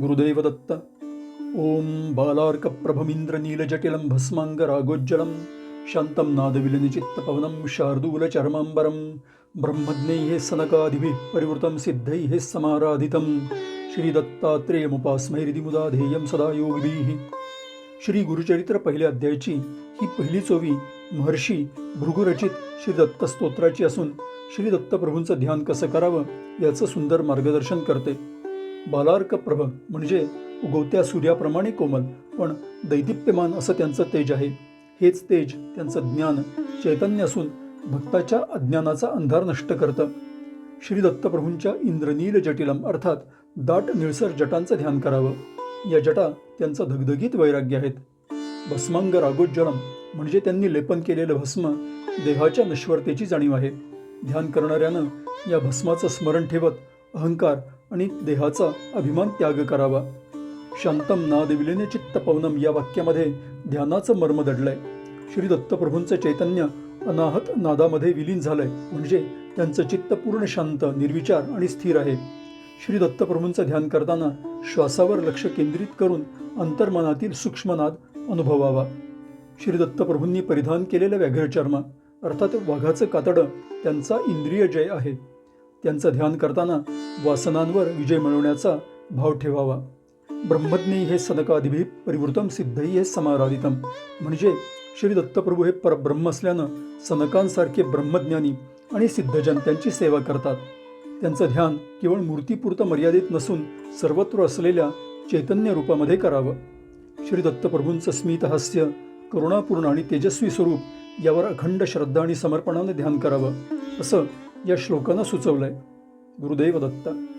गुरुदेव दत्त ओम बालार्कप्रभमिन्द्रनीलजटिलं भस्माङ्गरागोज्ज्वलं शान्तं नादविलनिचित्तपवनं शार्दूलचर्माम्बरं ब्रह्मज्ञैः सनकादिभिः परिवृतं सिद्धैः समाराधितं श्रीदत्तात्रेयमुपास्मैरिति मुदा ध्येयं सदा योगिभिः श्री गुरुचरित्र पहिल्या अध्यायाची ही पहिली चोवी महर्षी भृगुरचित श्री असून श्री दत्तप्रभूंचं ध्यान कसं करावं याचं सुंदर मार्गदर्शन करते. बालार्क प्रभ म्हणजे उगवत्या सूर्याप्रमाणे कोमल पण दैदिप्यमान असं त्यांचं तेज आहे. हेच तेज त्यांचं ज्ञान चैतन्य असून भक्ताच्या अज्ञानाचा अंधार नष्ट करतं. श्री दत्तप्रभूंच्या इंद्रनील जटिलम अर्थात दाट निळसर जटांचं ध्यान करावं. या जटा त्यांचं धगधगीत वैराग्य आहेत. भस्मांग रागोज्ज्वलम म्हणजे त्यांनी लेपन केलेलं भस्म देहाच्या नश्वरतेची जाणीव आहे. ध्यान करणाऱ्यानं या भस्माचं स्मरण ठेवत अहंकार आणि देहाचा अभिमान त्याग करावा. शांतम नादविलेने चित्त पवनम या वाक्यामध्ये ध्यानाचं मर्म दडलंय. श्री दत्तप्रभूंचं चैतन्य अनाहत नादामध्ये विलीन झालंय. म्हणजे त्यांचं चित्त पूर्ण शांत निर्विचार आणि स्थिर आहे. श्री दत्तप्रभूंचं ध्यान करताना श्वासावर लक्ष केंद्रित करून अंतर्मनातील सूक्ष्मनाद अनुभवावा. श्री दत्तप्रभूंनी परिधान केलेलं व्याघ्रचर्मा अर्थात वाघाचं कातडं त्यांचा इंद्रिय जय आहे. त्यांचं ध्यान करताना वासनांवर विजय मिळवण्याचा भाव ठेवावा. ब्रह्मज्ञी हे सदकाधिभी परिवृतम सिद्धही हे समाराधितम. म्हणजे श्री दत्तप्रभू हे परब्रह्म असल्यानं सनकांसारखे ब्रह्मज्ञानी आणि सिद्धजन त्यांची सेवा करतात. त्यांचं ध्यान केवळ मूर्तीपुरतं मर्यादित नसून सर्वत्र असलेल्या चैतन्य रूपामध्ये करावं. श्री दत्तप्रभूंचं स्मित हास्य करुणापूर्ण आणि तेजस्वी स्वरूप यावर अखंड श्रद्धा आणि समर्पणाने ध्यान करावं. असं या श्लोकानं सुचवलंय. गुरुदैव दत्त.